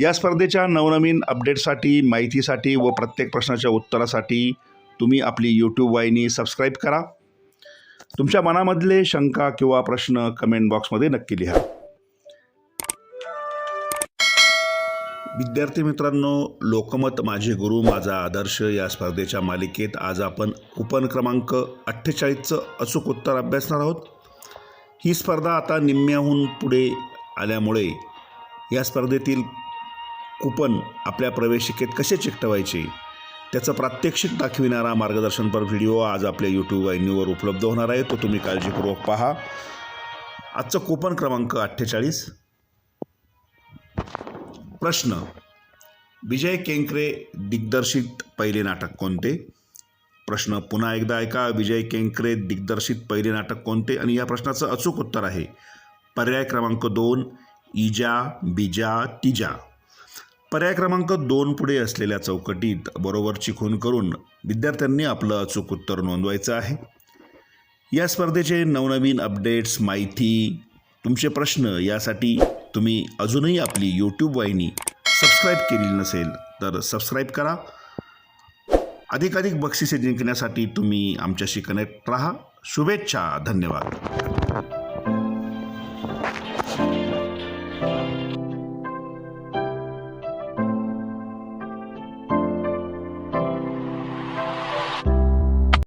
या स्पर्धेच्या नवनवीन अपडेटसाठी माहितीसाठी व प्रत्येक प्रश्नाच्या उत्तरासाठी तुम्ही आपली यूट्यूब वाहिनी सबस्क्राईब करा. तुमच्या मनामधले शंका किंवा प्रश्न कमेंट बॉक्समध्ये नक्की लिहा. विद्यार्थी मित्रांनो लोकमत माझे गुरु माझा आदर्श या स्पर्धेच्या मालिकेत आज आपण कुपन क्रमांक अठ्ठेचाळीसचं अचूक उत्तर अभ्यासणार आहोत. ही स्पर्धा आता निम्म्याहून पुढे आल्यामुळे या स्पर्धेतील कुपन आपल्या प्रवेशिकेत कसे चिकटवायचे? त्याचं प्रात्यक्षिक दाखविणारा मार्गदर्शनपर व्हिडिओ आज आपल्या यूट्यूब वाहिनीवर उपलब्ध होणार आहे. तो तुम्ही काळजीपूर्वक पहा. आजचं कुपन क्रमांक अठ्ठेचाळीस. प्रश्न. विजय केंकरे दिग्दर्शित पहिले नाटक कोणते? प्रश्न पुन्हा एकदा ऐका. विजय केंकरे दिग्दर्शित पहिले नाटक कोणते? आणि या प्रश्नाचं अचूक उत्तर आहे. पर्याय क्रमांक दोन इजा बिजा तिजा. पर्याय क्रमांक दोन पुढे असलेल्या चौकटीत बरोबरची खून करून विद्यार्थ्यांनी आपलं अचूक उत्तर नोंदवायचं आहे. या स्पर्धेचे नवनवीन अपडेट्स माहिती तुमचे प्रश्न यासाठी तुम्ही अजूनही आपली यूट्यूब वाहिनी सबस्क्राईब केलेली नसेल तर सबस्क्राईब करा. अधिकाधिक बक्षिसे जिंकण्यासाठी तुम्ही आमच्याशी कनेक्ट राहा. शुभेच्छा धन्यवाद.